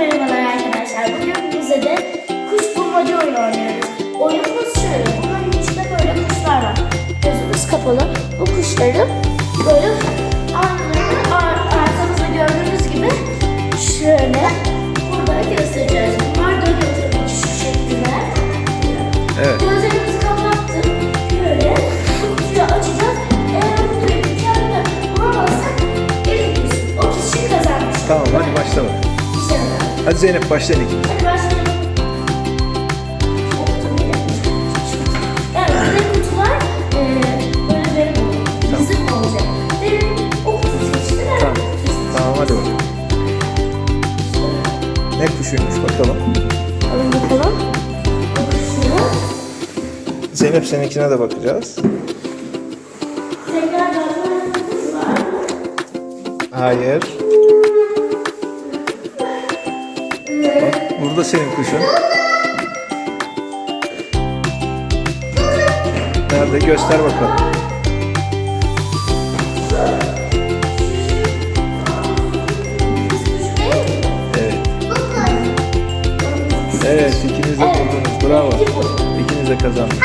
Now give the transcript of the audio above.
merhabalar arkadaşlar. Bugün bize de kuş bulmaca oyunu oynuyoruz. Oyunumuz şöyle. Bunların içinde böyle kuşlar var. Gözümüz kapalı. Bu kuşları böyle arkalarını ar arkamızda gördüğünüz gibi şöyle burada göstereceğiz. Bunlar dönüyor tabii şu şekilde. Evet. Gözlerimizi kapattık. Böyle kutuyu açacağız. Eğer kutuyu mükemmel bulamazsak elimiz o kişi kazanmış. Tamam hadi başla bak. İşte Hadi Zeynep başla ben Tamam. Tamam hadi bakalım. Ne kuşuymuş bakalım. Alın bakalım. Zeynep seninkine de bakacağız. Hayır. Bak burada senin kuşun. Nerede göster bakalım. Evet. Evet ikiniz de buldunuz. Bravo. İkiniz de kazandınız.